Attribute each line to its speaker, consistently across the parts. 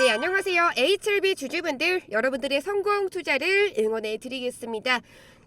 Speaker 1: 네, 안녕하세요. HLB 주주분들, 여러분들의 성공 투자를 응원해 드리겠습니다.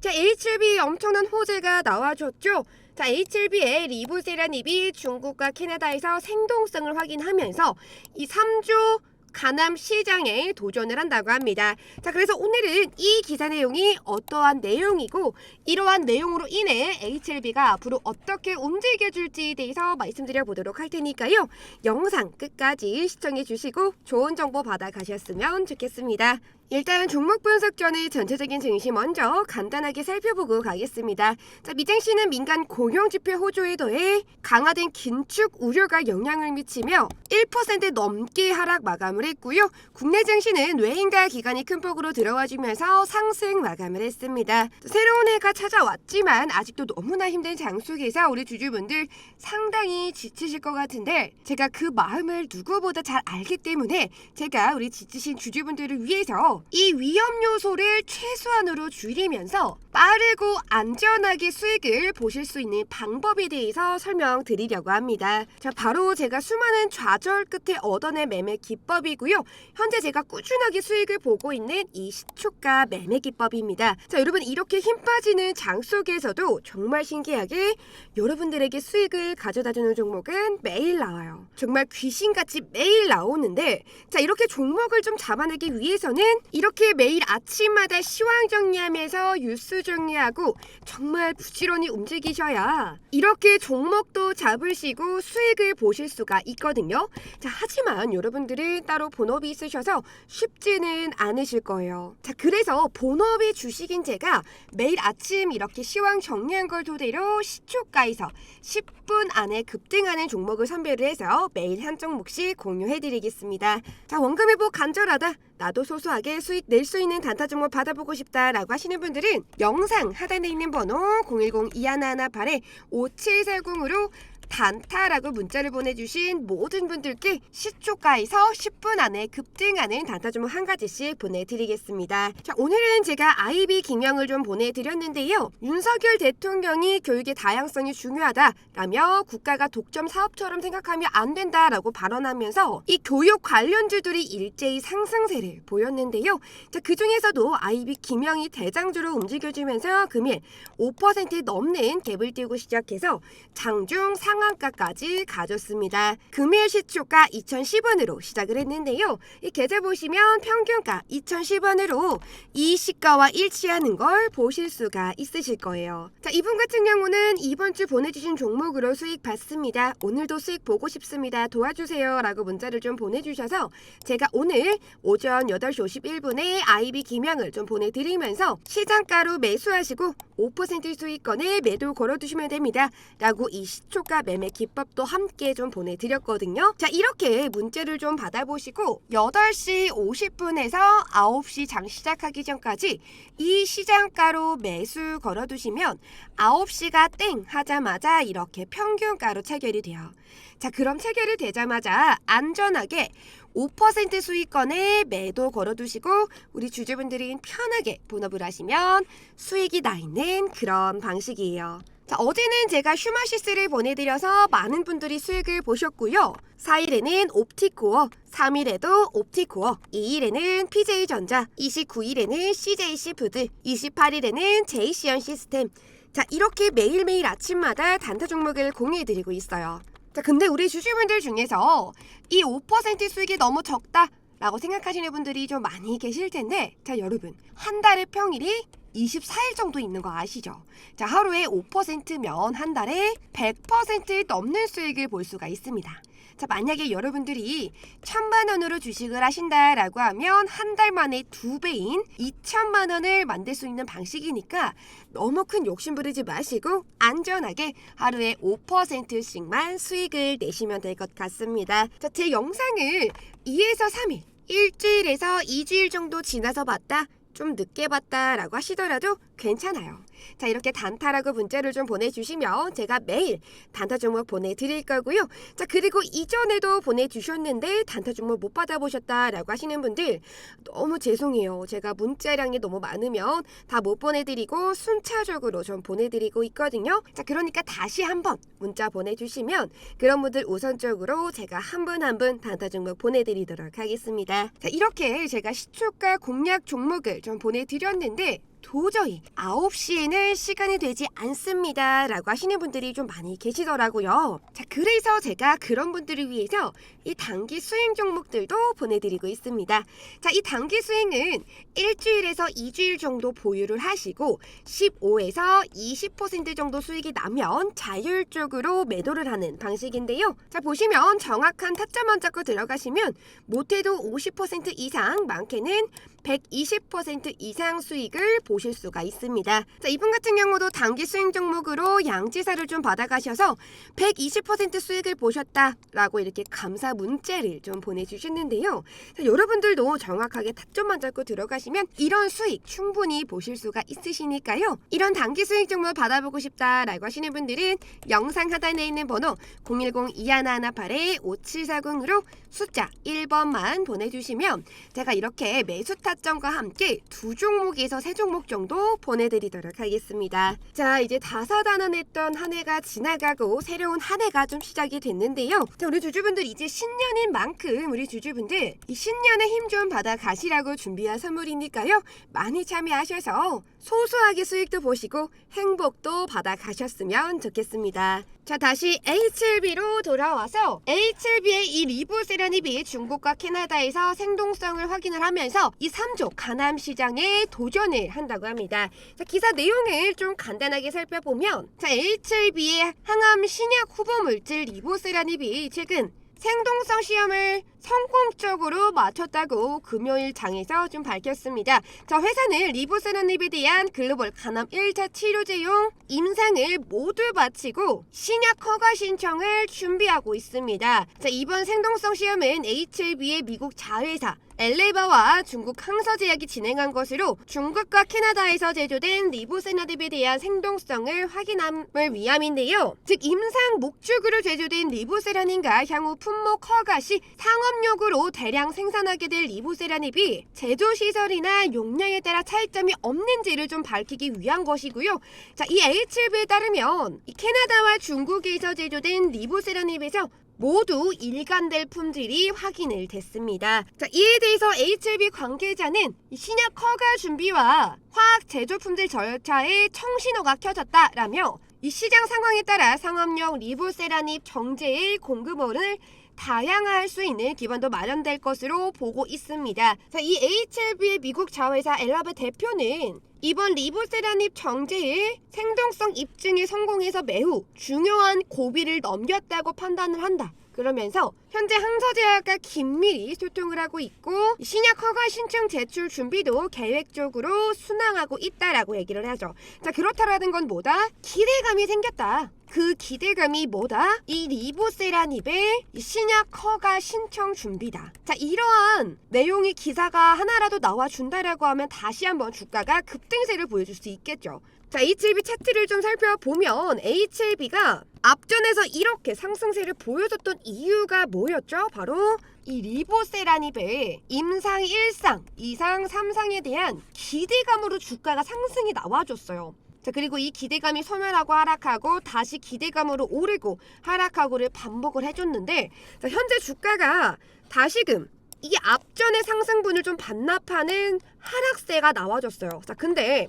Speaker 1: 자, HLB 엄청난 호재가 나와줬죠. 자, HLB의 리보세라닙이 중국과 캐나다에서 생동성을 확인하면서 이 3조 가남 시장에 도전을 한다고 합니다. 자, 그래서 오늘은 이 기사 내용이 어떠한 내용이고 이러한 내용으로 인해 HLB가 앞으로 어떻게 움직여줄지에 대해서 말씀드려 보도록 할 테니까요. 영상 끝까지 시청해 주시고 좋은 정보 받아 가셨으면 좋겠습니다. 일단 종목 분석 전에 전체적인 증시 먼저 간단하게 살펴보고 가겠습니다. 자, 미증시는 민간 고용 지표 호조에 더해 강화된 긴축 우려가 영향을 미치며 1% 넘게 하락 마감을 했고요. 국내 증시는 외인가 기관이 큰 폭으로 들어와주면서 상승 마감을 했습니다. 새로운 해가 찾아왔지만 아직도 너무나 힘든 장 속에서 우리 주주분들 상당히 지치실 것 같은데 제가 그 마음을 누구보다 잘 알기 때문에 제가 우리 지치신 주주분들을 위해서 이 위험 요소를 최소한으로 줄이면서 빠르고 안전하게 수익을 보실 수 있는 방법에 대해서 설명드리려고 합니다. 자, 바로 제가 수많은 좌절 끝에 얻어낸 매매 기법이고요. 현재 제가 꾸준하게 수익을 보고 있는 이 시초가 매매 기법입니다. 자, 여러분 이렇게 힘 빠지는 장 속에서도 정말 신기하게 여러분들에게 수익을 가져다 주는 종목은 매일 나와요. 정말 귀신같이 매일 나오는데 자, 이렇게 종목을 좀 잡아내기 위해서는 이렇게 매일 아침마다 시황 정리하면서 뉴스 정리하고 정말 부지런히 움직이셔야 이렇게 종목도 잡으시고 수익을 보실 수가 있거든요. 자, 하지만 여러분들은 따로 본업이 있으셔서 쉽지는 않으실 거예요. 자, 그래서 본업이 주식인 제가 매일 아침 이렇게 시황 정리한 걸 토대로 시초가에서 10분 안에 급등하는 종목을 선별을 해서 매일 한 종목씩 공유해 드리겠습니다. 자, 원금 회복 간절하다. 나도 소소하게 수익 낼 수 있는 단타 종목 받아보고 싶다라고 하시는 분들은 영상 하단에 있는 번호 010-2118-5740으로 단타라고 문자를 보내주신 모든 분들께 시초가에서 10분 안에 급등하는 단타 종목 한 가지씩 보내드리겠습니다. 자, 오늘은 제가 아이비 김영을 좀 보내드렸는데요. 윤석열 대통령이 교육의 다양성이 중요하다라며 국가가 독점 사업처럼 생각하면 안 된다라고 발언하면서 이 교육 관련주들이 일제히 상승세를 보였는데요. 자, 그 중에서도 아이비 김영이 대장주로 움직여주면서 금일 5% 넘는 갭을 띄우고 시작해서 장중 상 한가까지 가졌습니다. 금일 시초가 2,010원으로 시작을 했는데요. 이 계좌 보시면 평균가 2,010원으로 이 시가와 일치하는 걸 보실 수가 있으실 거예요. 자, 이분 같은 경우는 이번 주 보내주신 종목으로 수익 받습니다. 오늘도 수익 보고 싶습니다. 도와주세요. 라고 문자를 좀 보내주셔서 제가 오늘 오전 8시 51분에 아이비 기명을 좀 보내드리면서 시장가로 매수하시고 5% 수익권에 매도 걸어두시면 됩니다. 라고 이 시초가 매매 기법도 함께 좀 보내드렸거든요. 자, 이렇게 문자를 좀 받아보시고 8시 50분에서 9시 장 시작하기 전까지 이 시장가로 매수 걸어두시면 9시가 땡 하자마자 이렇게 평균가로 체결이 돼요. 자, 그럼 체결이 되자마자 안전하게 5% 수익권에 매도 걸어두시고 우리 주주분들이 편하게 본업을 하시면 수익이 나 있는 그런 방식이에요. 자, 어제는 제가 슈마시스를 보내드려서 많은 분들이 수익을 보셨고요. 4일에는 옵티코어, 3일에도 옵티코어, 2일에는 PJ전자, 29일에는 CJC푸드, 28일에는 JCN 시스템. 자, 이렇게 매일매일 아침마다 단타 종목을 공유해드리고 있어요. 자, 근데 우리 주주분들 중에서 이 5% 수익이 너무 적다. 라고 생각하시는 분들이 좀 많이 계실 텐데, 자, 여러분. 한 달의 평일이 24일 정도 있는 거 아시죠? 자, 하루에 5%면 한 달에 100% 넘는 수익을 볼 수가 있습니다. 자, 만약에 여러분들이 천만 원으로 주식을 하신다라고 하면 한 달 만에 두 배인 2천만 원을 만들 수 있는 방식이니까 너무 큰 욕심 부리지 마시고 안전하게 하루에 5%씩만 수익을 내시면 될 것 같습니다. 자, 제 영상을 2에서 3일, 일주일에서 2주일 정도 지나서 봤다. 좀 늦게 봤다라고 하시더라도 괜찮아요. 자, 이렇게 단타라고 문자를 좀 보내주시면 제가 매일 단타 종목 보내드릴 거고요. 자, 그리고 이전에도 보내주셨는데 단타 종목 못 받아보셨다라고 하시는 분들 너무 죄송해요. 제가 문자량이 너무 많으면 다 못 보내드리고 순차적으로 좀 보내드리고 있거든요. 자, 그러니까 다시 한번 문자 보내주시면 그런 분들 우선적으로 제가 한 분 한 분 단타 종목 보내드리도록 하겠습니다. 자, 이렇게 제가 시초가 공략 종목을 좀 보내드렸는데 도저히 9시에는 시간이 되지 않습니다. 라고 하시는 분들이 좀 많이 계시더라고요. 자, 그래서 제가 그런 분들을 위해서 이 단기 수익 종목들도 보내드리고 있습니다. 자, 이 단기 수익은 일주일에서 2주일 정도 보유를 하시고 15에서 20% 정도 수익이 나면 자율적으로 매도를 하는 방식인데요. 자, 보시면 정확한 타점만 잡고 들어가시면 못해도 50% 이상, 많게는 120% 이상 수익을 보실 수가 있습니다. 자, 이분 같은 경우도 단기 수익 종목으로 양지사를 좀 받아가셔서 120% 수익을 보셨다라고 이렇게 감사 문자를 좀 보내주셨는데요. 자, 여러분들도 정확하게 타점만 잡고 들어가시면 이런 수익 충분히 보실 수가 있으시니까요. 이런 단기 수익 종목 받아보고 싶다라고 하시는 분들은 영상 하단에 있는 번호 010-2118-5740으로 숫자 1번만 보내주시면 제가 이렇게 매수 타점과 함께 두 종목에서 세 종목 정도 보내드리도록 하겠습니다. 자 이제 다사다난했던 한 해가 지나가고 새로운 한 해가 좀 시작이 됐는데요. 자 우리 주주분들 이제 신년인 만큼 우리 주주분들 이 신년에 힘좀 받아 가시라고 준비한 선물이니까요. 많이 참여하셔서 소소하게 수익도 보시고 행복도 받아 가셨으면 좋겠습니다. 자 다시 HLB로 돌아와서 HLB의 이 리보 세라닙이 중국과 캐나다에서 생동성을 확인을 하면서 이 3조 가남 시장에 도전을 한다고 합니다. 자 기사 내용을 좀 간단하게 살펴보면 자 HLB의 항암 신약 후보 물질 리보 세라닙이 최근 생동성 시험을 성공적으로 마쳤다고 금요일 장에서 좀 밝혔습니다. 자, 회사는 리보세라닙에 대한 글로벌 간암 1차 치료제용 임상을 모두 마치고 신약 허가 신청을 준비하고 있습니다. 자, 이번 생동성 시험은 HLB의 미국 자회사 엘레바와 중국 항서제약이 진행한 것으로 중국과 캐나다에서 제조된 리보세나딥에 대한 생동성을 확인함을 위함인데요. 즉 임상 목적으로 제조된 리보세라닌과 향후 품목 허가 시 상업용으로 대량 생산하게 될 리보세라닙이 제조 시설이나 용량에 따라 차이점이 없는지를 좀 밝히기 위한 것이고요. 자, 이 H7B에 따르면 이 캐나다와 중국에서 제조된 리보세라닙에서 모두 일관될 품질이 확인을 됐습니다. 자, 이에 대해서 HLB 관계자는 이 신약 허가 준비와 화학 제조 품질 절차에 청신호가 켜졌다라며 이 시장 상황에 따라 상업용 리보세라닙 정제의 공급원을 다양화할 수 있는 기반도 마련될 것으로 보고 있습니다. 자, 이 HLB의 미국 자회사 엘라베 대표는 이번 리보세라닙 정제의 생동성 입증에 성공해서 매우 중요한 고비를 넘겼다고 판단을 한다. 그러면서 현재 항서제약과 긴밀히 소통을 하고 있고 신약 허가 신청 제출 준비도 계획적으로 순항하고 있다라고 얘기를 하죠. 자 그렇다라는 건 뭐다? 기대감이 생겼다. 그 기대감이 뭐다? 이 리보세라닙의 이 신약 허가 신청 준비다. 자 이러한 내용의 기사가 하나라도 나와준다라고 하면 다시 한번 주가가 급등세를 보여줄 수 있겠죠. 자, HLB 차트를 좀 살펴보면 HLB가 앞전에서 이렇게 상승세를 보여줬던 이유가 뭐였죠? 바로 이 리보세라닙의 임상 1상, 2상, 3상에 대한 기대감으로 주가가 상승이 나와줬어요. 자 그리고 이 기대감이 소멸하고 하락하고 다시 기대감으로 오르고 하락하고를 반복을 해줬는데 자, 현재 주가가 다시금 이게 앞전의 상승분을 좀 반납하는 하락세가 나와줬어요. 자 근데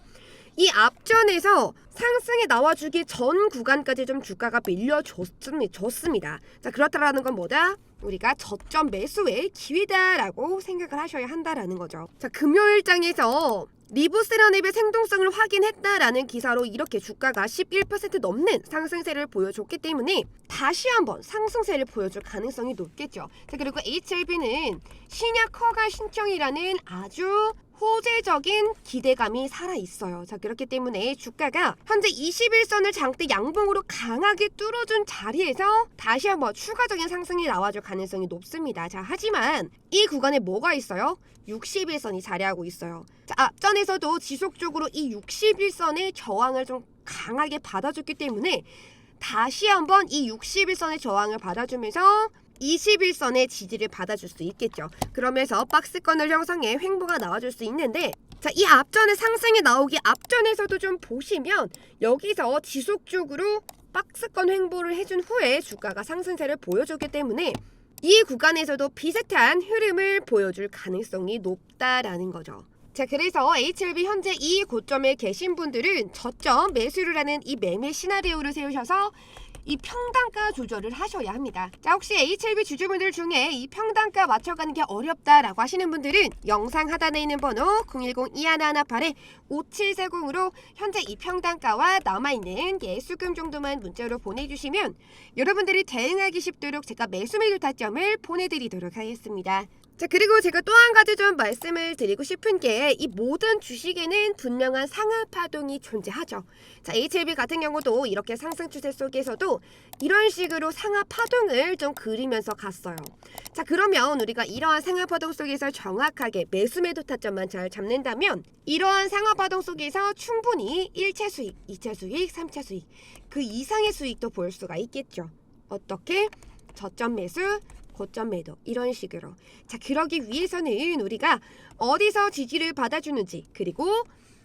Speaker 1: 이 앞전에서 상승에 나와주기 전 구간까지 좀 주가가 밀려줬습니다. 자 그렇다라는 건 뭐다? 우리가 저점 매수의 기회다라고 생각을 하셔야 한다라는 거죠. 자 금요일장에서 리보세라닙의 생동성을 확인했다라는 기사로 이렇게 주가가 11% 넘는 상승세를 보여줬기 때문에 다시 한번 상승세를 보여줄 가능성이 높겠죠. 자 그리고 HLB는 신약 허가 신청이라는 아주 호재적인 기대감이 살아 있어요. 자 그렇기 때문에 주가가 현재 21선을 장대 양봉으로 강하게 뚫어준 자리에서 다시 한번 추가적인 상승이 나와줄 가능성이 높습니다. 자 하지만 이 구간에 뭐가 있어요? 61선이 자리하고 있어요. 자 앞전에서도 지속적으로 이 61선의 저항을 좀 강하게 받아줬기 때문에 다시 한번 이 61선의 저항을 받아주면서 21선의 지지를 받아줄 수 있겠죠. 그러면서 박스권을 형성해 횡보가 나와줄 수 있는데 자, 이 앞전에 상승이 나오기 앞전에서도 좀 보시면 여기서 지속적으로 박스권 횡보를 해준 후에 주가가 상승세를 보여줬기 때문에 이 구간에서도 비슷한 흐름을 보여줄 가능성이 높다라는 거죠. 자, 그래서 HLB 현재 이 고점에 계신 분들은 저점 매수를 하는 이 매매 시나리오를 세우셔서 이 평단가 조절을 하셔야 합니다. 자, 혹시 HLB 주주분들 중에 이 평단가 맞춰가는 게 어렵다라고 하시는 분들은 영상 하단에 있는 번호 010-2118-5740으로 현재 이 평단가와 남아있는 예수금 정도만 문자로 보내주시면 여러분들이 대응하기 쉽도록 제가 매수 매도 타점을 보내드리도록 하겠습니다. 자 그리고 제가 또 한 가지 좀 말씀을 드리고 싶은 게 이 모든 주식에는 분명한 상하 파동이 존재하죠. 자 HLB 같은 경우도 이렇게 상승 추세 속에서도 이런 식으로 상하 파동을 좀 그리면서 갔어요. 자 그러면 우리가 이러한 상하 파동 속에서 정확하게 매수 매도 타점만 잘 잡는다면 이러한 상하 파동 속에서 충분히 1차 수익, 2차 수익, 3차 수익 그 이상의 수익도 볼 수가 있겠죠. 어떻게? 저점 매수, 고점 매도 이런 식으로 자 그러기 위해서는 우리가 어디서 지지를 받아주는지 그리고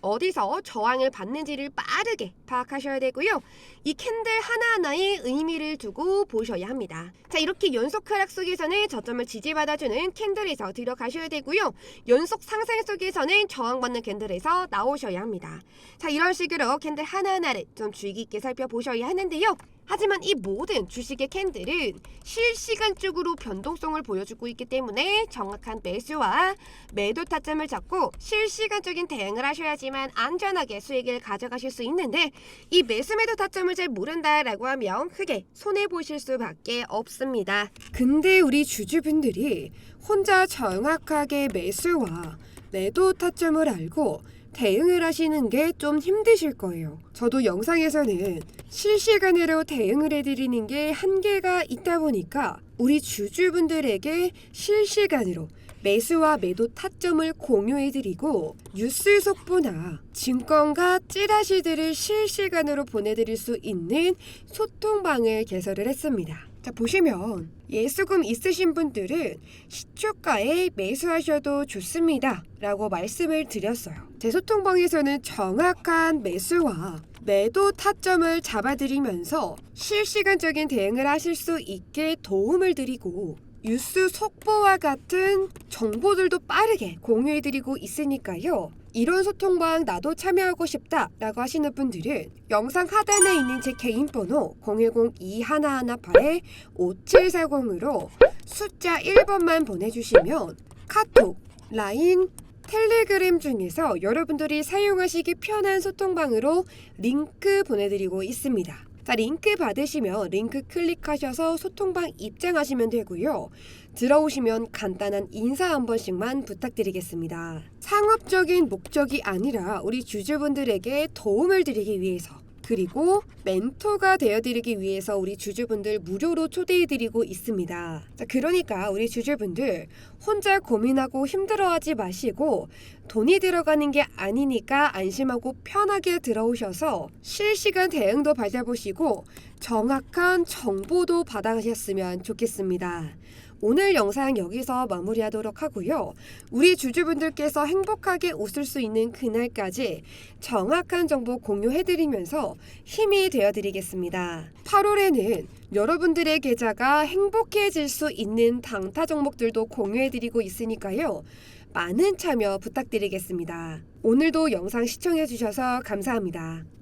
Speaker 1: 어디서 저항을 받는지를 빠르게 파악하셔야 되고요. 이 캔들 하나하나에 의미를 두고 보셔야 합니다. 자, 이렇게 연속 하락 속에서는 저점을 지지받아주는 캔들에서 들어가셔야 되고요. 연속 상승 속에서는 저항받는 캔들에서 나오셔야 합니다. 자, 이런 식으로 캔들 하나하나를 좀 주의 깊게 살펴보셔야 하는데요. 하지만 이 모든 주식의 캔들은 실시간적으로 변동성을 보여주고 있기 때문에 정확한 매수와 매도 타점을 잡고 실시간적인 대응을 하셔야지만 안전하게 수익을 가져가실 수 있는데 이 매수 매도 타점을 잘 모른다라고 하면 크게 손해 보실 수밖에 없습니다. 근데 우리 주주분들이 혼자 정확하게 매수와 매도 타점을 알고 대응을 하시는 게 좀 힘드실 거예요. 저도 영상에서는 실시간으로 대응을 해드리는 게 한계가 있다 보니까 우리 주주분들에게 실시간으로 매수와 매도 타점을 공유해드리고 뉴스 속보나 증권가 찌라시들을 실시간으로 보내드릴 수 있는 소통방을 개설을 했습니다. 자 보시면 예수금 있으신 분들은 시초가에 매수하셔도 좋습니다 라고 말씀을 드렸어요 제 소통방에서는 정확한 매수와 매도 타점을 잡아드리면서 실시간적인 대응을 하실 수 있게 도움을 드리고 뉴스 속보와 같은 정보들도 빠르게 공유해드리고 있으니까요. 이런 소통방 나도 참여하고 싶다 라고 하시는 분들은 영상 하단에 있는 제 개인 번호 010-2118-5740으로 숫자 1번만 보내주시면 카톡, 라인, 텔레그램 중에서 여러분들이 사용하시기 편한 소통방으로 링크 보내드리고 있습니다. 자, 링크 받으시면 링크 클릭하셔서 소통방 입장하시면 되고요. 들어오시면 간단한 인사 한 번씩만 부탁드리겠습니다. 상업적인 목적이 아니라 우리 주주분들에게 도움을 드리기 위해서 그리고 멘토가 되어드리기 위해서 우리 주주분들 무료로 초대해드리고 있습니다. 자, 그러니까 우리 주주분들 혼자 고민하고 힘들어하지 마시고 돈이 들어가는 게 아니니까 안심하고 편하게 들어오셔서 실시간 대응도 받아보시고 정확한 정보도 받아가셨으면 좋겠습니다. 오늘 영상 여기서 마무리하도록 하고요. 우리 주주분들께서 행복하게 웃을 수 있는 그날까지 정확한 정보 공유해드리면서 힘이 되어드리겠습니다. 8월에는 여러분들의 계좌가 행복해질 수 있는 당타 종목들도 공유해드리고 있으니까요. 많은 참여 부탁드리겠습니다. 오늘도 영상 시청해주셔서 감사합니다.